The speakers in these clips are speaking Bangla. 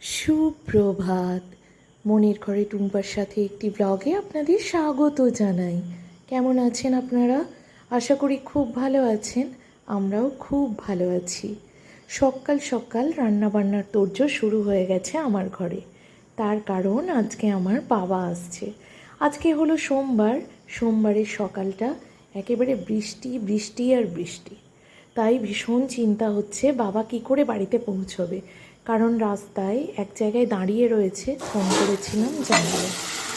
সুপ্রভাত। মনের ঘরে টুম্পার সাথে একটি ব্লগে আপনাদের স্বাগত জানাই। কেমন আছেন আপনারা? আশা করি খুব ভালো আছেন, আমরাও খুব ভালো আছি। সকাল সকাল রান্নাবান্নার তোড়জোড় শুরু হয়ে গেছে আমার ঘরে। তার কারণ আজকে আমার বাবা আসছে। আজকে হলো সোমবার, সোমবারের সকালটা একেবারে বৃষ্টি বৃষ্টি আর বৃষ্টি। তাই ভীষণ চিন্তা হচ্ছে বাবা কি করে বাড়িতে পৌঁছবে? কারণ রাস্তায় এক জায়গায় দাঁড়িয়ে রয়েছে, ফোন করেছিলাম জানালে।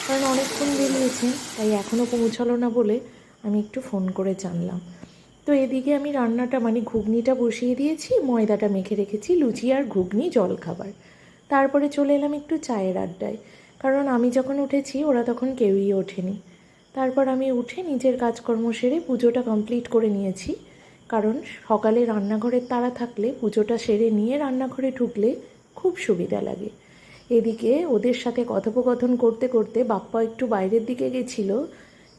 কারণ অনেকক্ষণ বেরিয়েছেন তাই এখনও পৌঁছালো না বলে আমি একটু ফোন করে জানলাম। তো এদিকে আমি রান্নাটা মানে ঘুগনিটা বসিয়ে দিয়েছি, ময়দাটা মেখে রেখেছি, লুচি আর ঘুগনি জল খাবার তারপরে চলে এলাম একটু চায়ের আড্ডায়, কারণ আমি যখন উঠেছি, ওরা তখন কেউই ওঠেনি। তারপর আমি উঠে নিজের কাজকর্ম সেরে পুজোটা কমপ্লিট করে নিয়েছি। কারণ সকালে রান্নাঘরের তাড়া থাকলে পুজোটা সেরে নিয়ে রান্নাঘরে ঢুকলে খুব সুবিধা লাগে। এদিকে ওদের সাথে কথোপকথন করতে করতে বাপ্পা একটু বাইরের দিকে গেছিল,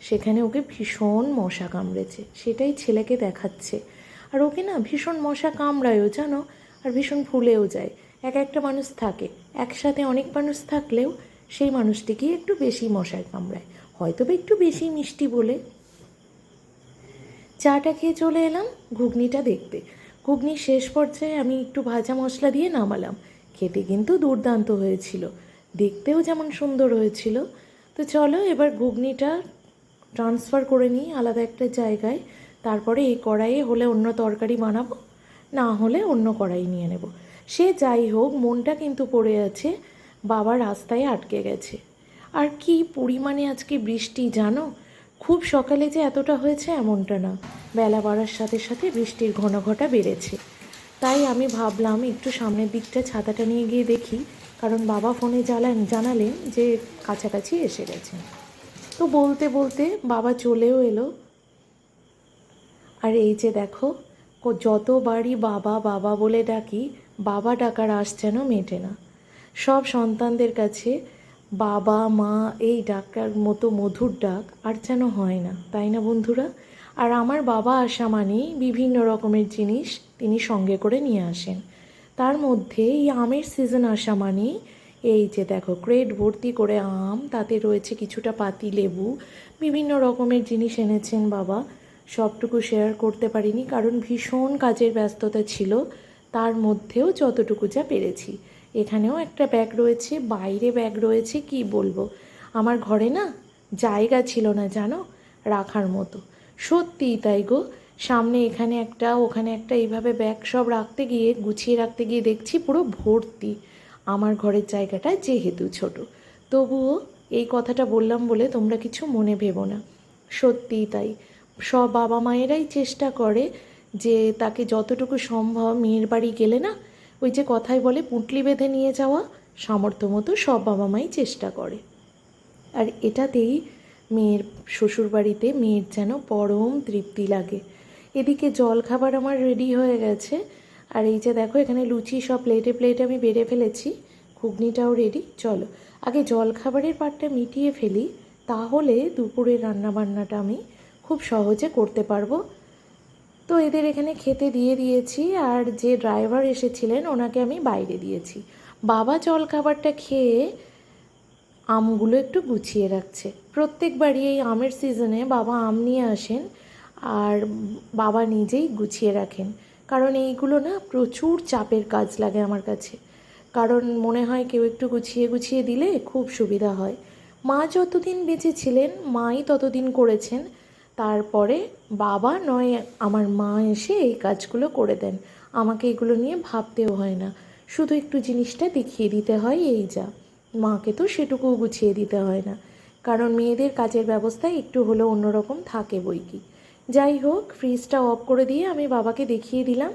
সেখানে ওকে ভীষণ মশা কামড়েছে, সেটাই ছেলেকে দেখাচ্ছে। আর ওকে না ভীষণ মশা কামড়ায়ও, জানো? আর ভীষণ ফুলেও যায়। এক একটা মানুষ থাকে, একসাথে অনেক মানুষ থাকলেও সেই মানুষটিকে একটু বেশি মশায় কামড়ায়। হয়তো বা একটু বেশি মিষ্টি বলে চাটা খেয়ে চলে এলাম, ঘুগনিটা দেখতে। ঘুগনির শেষ পর্যায়ে আমি একটু ভাজা মশলা দিয়ে নামালাম। খেতে কিন্তু দুর্দান্ত হয়েছিল। দেখতেও যেমন সুন্দর হয়েছিল। তো চলো এবার ঘুগনিটা ট্রান্সফার করে নিই আলাদা একটা জায়গায়। তারপরে এই কড়াইয়ে হলে অন্য তরকারি বানাবো, না হলে অন্য কড়াই নিয়ে নেব। সে যাই হোক, মনটা কিন্তু পড়ে আছে, বাবা রাস্তায় আটকে গেছে। আর কি পরিমাণে আজকে বৃষ্টি জানো? খুব সকালে যে এতটা হয়েছে এমনটা না। বেলা বাড়ার সাথে সাথে বৃষ্টির ঘন ঘটা বেড়েছে। তাই আমি ভাবলাম একটু সামনের দিকটা ছাতাটা নিয়ে গিয়ে দেখি, কারণ বাবা ফোনে জ্বালান, জানালেন যে কাছাকাছি এসে গেছে। তো বলতে বলতে বাবা চলেও এলো। আর এই যে দেখো যতবারই বাবা বাবা বলে ডাকি, বাবা ডাকার আশ যেন মেটে না। সব সন্তানদের কাছে বাবা, মা, এই ডাকার মতো মধুর ডাক আর যেন হয় না, তাই না বন্ধুরা? আর আমার বাবা আসা মানেই বিভিন্ন রকমের জিনিস তিনি সঙ্গে করে নিয়ে আসেন। তার মধ্যে এই আমের সিজন আসা মানেই এই যে দেখো ক্রেট ভর্তি করে আম, তাতে রয়েছে কিছুটা পাতি, লেবু, বিভিন্ন রকমের জিনিস এনেছেন বাবা। সবটুকু শেয়ার করতে পারিনি, কারণ ভীষণ কাজের ব্যস্ততা ছিল, তার মধ্যেও যতটুকু যা পেরেছি। এখানেও একটা ব্যাগ রয়েছে, বাইরে ব্যাগ রয়েছে, কি বলব? আমার ঘরে না জায়গা ছিল না, জানো? রাখার মতো। সত্যিই তাই গো। সামনে এখানে একটা, ওখানে একটা, এইভাবে ব্যাগ সব রাখতে গিয়ে, গুছিয়ে রাখতে গিয়ে দেখছি পুরো ভর্তি। আমার ঘরের জায়গাটা যেহেতু ছোট। তবুও এই কথাটা বললাম বলে তোমরা কিছু মনে ভেবো না। সত্যিই তাই। সব বাবা মায়েরাই চেষ্টা করে যে তাকে যতটুকু সম্ভব মেয়ের বাড়ি গেলে না ওই যে কথায় বলে পুঁটলি বেঁধে নিয়ে যাওয়া সামর্থ্য মতো সব বাবা মাই চেষ্টা করে। আর এটাতেই মেয়ের শ্বশুরবাড়িতে মেয়ের যেন পরম তৃপ্তি লাগে। এদিকে জল খাবার আমার রেডি হয়ে গেছে। আর এই যে দেখো, এখানে লুচি সব প্লেটে প্লেটে আমি বেড়ে ফেলেছি। ঘুগনিটাও রেডি চলো, আগে জল খাবারের পাটটা মিটিয়ে ফেলি। তাহলে দুপুরের রান্নাবান্নাটা আমি খুব সহজে করতে পারব। তো এদের এখানে খেতে দিয়ে দিয়েছি আর যে ড্রাইভার এসেছিলেন, ওনাকে আমি বাইরে দিয়েছি। বাবা জল খাবারটা খেয়ে আমগুলো একটু গুছিয়ে রাখছে। প্রত্যেকবারই এই আমের সিজনে বাবা আম নিয়ে আসেন আর বাবা নিজেই গুছিয়ে রাখেন। কারণ এইগুলো না প্রচুর চাপের কাজ লাগে আমার কাছে। কারণ মনে হয় কেউ একটু গুছিয়ে গুছিয়ে দিলে খুব সুবিধা হয়। মা যতদিন বেঁচে ছিলেন, মাই ততদিন করেছেন। তারপরে বাবা নয়, আমার মা এসে এই কাজগুলো করে দেন। আমাকে এগুলো নিয়ে ভাবতেও হয় না। শুধু একটু জিনিসটা দেখিয়ে দিতে হয়, এই যা। মাকে তো সেটুকুও গুছিয়ে দিতে হয় না। কারণ মেয়েদের কাজের ব্যবস্থা একটু হলেও অন্যরকম থাকে বই কি। যাই হোক ফ্রিজটা অফ করে দিয়ে আমি বাবাকে দেখিয়ে দিলাম।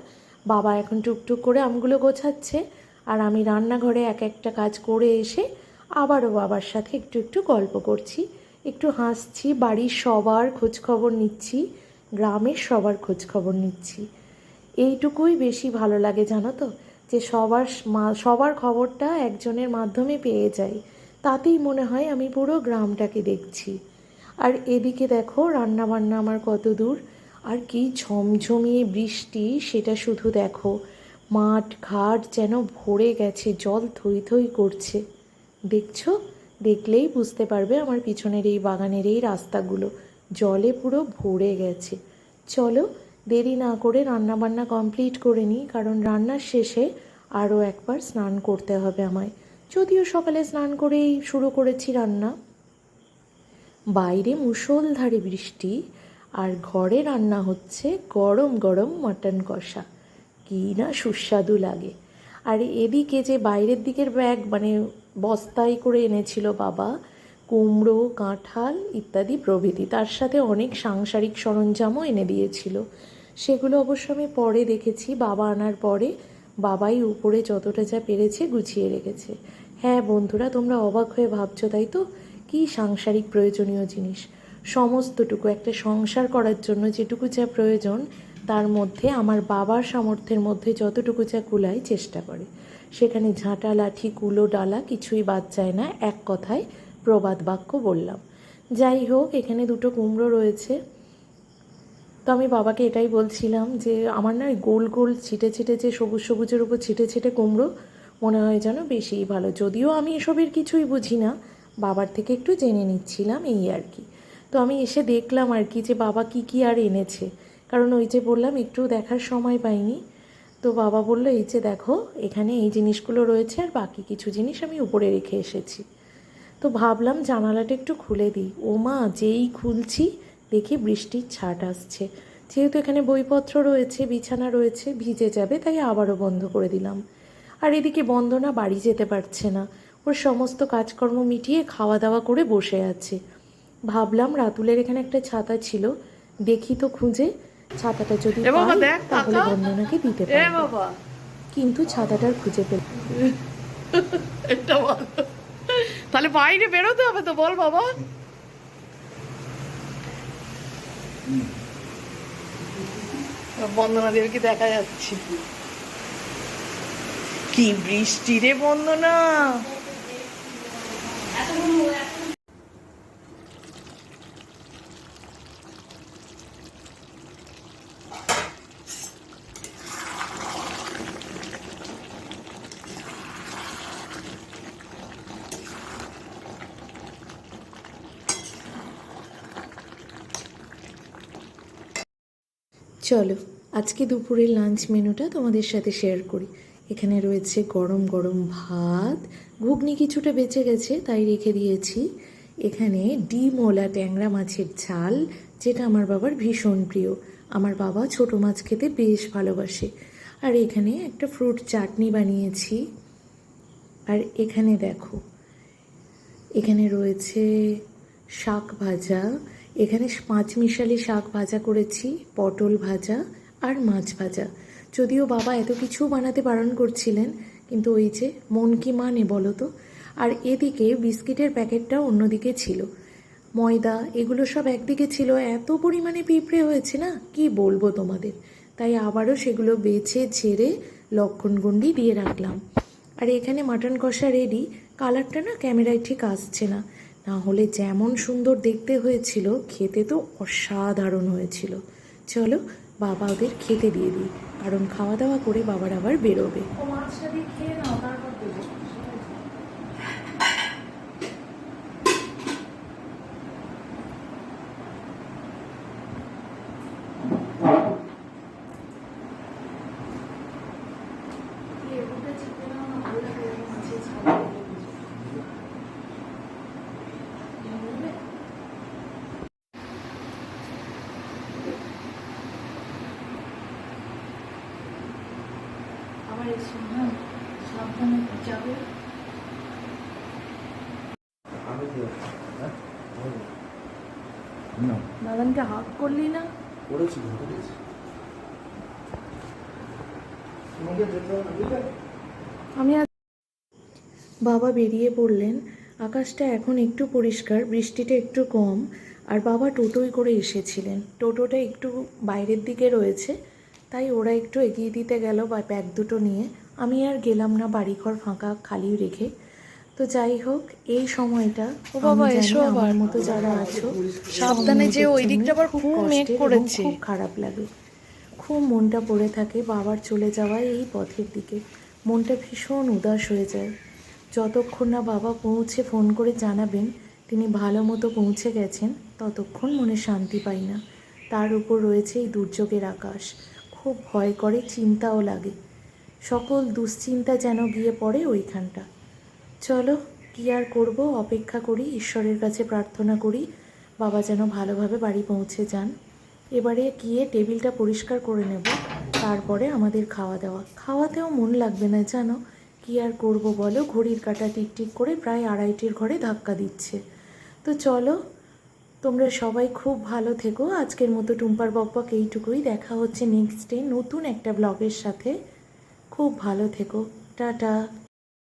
বাবা এখন টুকটুক করে আমগুলো গোছাচ্ছে। আর আমি রান্নাঘরে এক একটা কাজ করে এসে আবারও বাবার সাথে একটু একটু গল্প করছি। একটু হাসছি, বাড়ির সবার খোঁজখবর নিচ্ছি, গ্রামের সবার খোঁজখবর নিচ্ছি। এইটুকুই বেশি ভালো লাগে, জানো তো? যে সবার সবার খবরটা একজনের মাধ্যমে পেয়ে যাই। তাতেই মনে হয় আমি পুরো গ্রামটাকে দেখছি। আর এদিকে দেখো রান্না বান্না আমার কত দূর। আর কি ঝমঝমিয়ে বৃষ্টি, সেটা শুধু দেখো। মাঠ ঘাট যেন ভরে গেছে, জল থই থই করছে। দেখছ? দেখলেই বুঝতে পারবে আমার পিছনের এই বাগানের এই রাস্তাগুলো। জলে পুরো ভরে গেছে। চলো দেরি না করে রান্না বান্না কমপ্লিট করে নিই, কারণ রান্নার শেষে আরও একবার স্নান করতে হবে আমায়। যদিও সকালে স্নান করেই শুরু করেছি রান্না। বাইরে মুষলধারে বৃষ্টি, আর ঘরে রান্না হচ্ছে গরম গরম মটন কষা। কী না সুস্বাদু লাগে। আর এদিকে যে বাইরের দিকের ব্যাগ মানে বস্তায় করে এনেছিল বাবা। কুমড়ো, কাঁঠাল ইত্যাদি প্রভৃতি। তার সাথে অনেক সাংসারিক সরঞ্জামও এনে দিয়েছিল। সেগুলো অবশ্য আমি পরে দেখেছি। বাবা আনার পরে বাবাই উপরে যতটা যা পেরেছে গুছিয়ে রেখেছে। হ্যাঁ বন্ধুরা, তোমরা অবাক হয়ে ভাবছ, তাই তো? কী সাংসারিক প্রয়োজনীয় জিনিস। সমস্তটুকু একটা সংসার করার জন্য যেটুকু যা প্রয়োজন তার মধ্যে আমার বাবার সামর্থ্যের মধ্যে যতটুকু যা কুলায় চেষ্টা করে। সেখানে ঝাঁটা, লাঠি, কুলো, ডালা কিছুই বাদ যায় না, এক কথায় প্রবাদ বাক্য বললাম। যাই হোক, এখানে দুটো কুমড়ো রয়েছে। তো আমি বাবাকে এটাই বলছিলাম যে, আমার না গোল গোল ছিটে ছিটে যে সবুজ সবুজের উপর ছিটে ছিটে কুমড়ো মনে হয় যেন বেশিই ভালো। যদিও আমি এসবের কিছুই বুঝি না, বাবার থেকে একটু জেনে নিচ্ছিলাম এই আর কি। তো আমি এসে দেখলাম আর কি যে বাবা কি কি আর এনেছে। কারণ ওই যে বললাম, একটু দেখার সময় পাইনি। তো বাবা বলল, এই যে দেখো, এখানে এই জিনিসগুলো রয়েছে আর বাকি কিছু জিনিস আমি উপরে রেখে এসেছি। তো ভাবলাম জানালাটা একটু খুলে দিই। ও মা যেই খুলছি, দেখি বৃষ্টির ছাট আসছে। যেহেতু এখানে বইপত্র রয়েছে, বিছানা রয়েছে, ভিজে যাবে, তাই আবারও বন্ধ করে দিলাম। আর এদিকে বন্দনা বাড়ি যেতে পারছে না। ওর সমস্ত কাজকর্ম মিটিয়ে খাওয়া দাওয়া করে বসে আছে। ভাবলাম রাতুলের এখানে একটা ছাতা ছিল, দেখি তো খুঁজে। ছাতাটা যদি পাই, তাহলে তাকা। বন্দনাকে দিতে পারব। কিন্তু ছাতাটার খুঁজে পেল তাহলে বাইরে বেরোতে হবে তো বল বাবা। বন্দনা দেবীকে দেখা যাচ্ছে। কি বৃষ্টি রে বন্দনা। চলো, আজকে দুপুরের লাঞ্চ মেনুটা তোমাদের সাথে শেয়ার করি। এখানে রয়েছে গরম গরম ভাত, ঘুগনি কিছুটা বেঁচে গেছে, তাই রেখে দিয়েছি। এখানে ডিমওলা ট্যাংরা মাছের ঝাল, যেটা আমার বাবার ভীষণ প্রিয়। আমার বাবা ছোট মাছ খেতে বেশ ভালোবাসে। আর এখানে একটা ফ্রুট চাটনি বানিয়েছি। আর এখানে দেখো, এখানে রয়েছে শাক ভাজা এখানে পাঁচ মিশালি শাক ভাজা করেছি, পটল ভাজা আর মাছ ভাজা। যদিও বাবা এত কিছু বানাতে বারণ করছিলেন, কিন্তু ওই যে মন কি মানে বলো তো? আর এদিকে বিস্কিটের প্যাকেটটা অন্যদিকে ছিল। ময়দা, এগুলো সব একদিকে ছিল। এত পরিমাণে পিঁপড়ে হয়েছে না? কি বলব তোমাদের? তাই আবারও সেগুলো বেছে ছেড়ে লক্ষণগুন্ডি দিয়ে রাখলাম। আর এখানে মাটন কষা রেডি কালারটা না ক্যামেরায় ঠিক আসছে না। না হলে যেমন সুন্দর দেখতে হয়েছিল, খেতে তো অসাধারণ হয়েছিল। চলো বাবা ওদের খেতে দিয়ে দিই, কারণ খাওয়া দাওয়া করে বাবার আবার বেরোবে। আবার এসো হ্যাঁ? সাবধানে যাবে দাদানকে হাক করলি না? করেছি আমি বাবা বেরিয়ে পড়লেন। আকাশটা এখন একটু পরিষ্কার বৃষ্টিটা একটু কম আর বাবা টোটোয় করে এসেছিলেন। টোটোটা একটু বাইরের দিকে রয়েছে। তাই ওরা একটু এগিয়ে দিতে গেল বা ব্যাগ দুটো নিয়ে। আমি আর গেলাম না বাড়িঘর ফাঁকা খালি রেখে। তো যাই হোক এই সময়টা ও বাবা, এসো। আমার মতো যারা আছো সাবধানে যেও, ওই দিকটা আবার খুব খুব মেঘ করেছে। খুব খারাপ লাগে। খুব মনটা পড়ে থাকে বাবার চলে যাওয়ায় এই পথের দিকে। মনটা ভীষণ উদাস হয়ে যায়। যতক্ষণ না বাবা পৌঁছে ফোন করে জানাবেন তিনি ভালো মতো পৌঁছে গেছেন ততক্ষণ মনে শান্তি পাই না। তার উপর রয়েছে এই দুর্যোগের আকাশ। খুব ভয় করে, চিন্তাও লাগে। সকল দুশ্চিন্তা যেন গিয়ে পড়ে ওইখানটা। চলো, কি আর করব? অপেক্ষা করি, ঈশ্বরের কাছে প্রার্থনা করি, বাবা যেন ভালোভাবে বাড়ি পৌঁছে যান। এবারে গিয়ে টেবিলটা পরিষ্কার করে নেব, তারপরে আমাদের খাওয়া দাওয়া। খাওয়াতেও মন লাগবে না, জানো? কি আর করব বলো? ঘড়ির কাঁটা টিকটিক করে প্রায় আড়াইটির ঘরে ধাক্কা দিচ্ছে। তো চলো তোমরা সবাই খুব ভালো থেকো। আজকের মতো টুম্পার বকবক এইটুকুই। দেখা হচ্ছে নেক্সট ডে নতুন একটা ব্লগের সাথে। খুব ভালো থেকো। টাটা।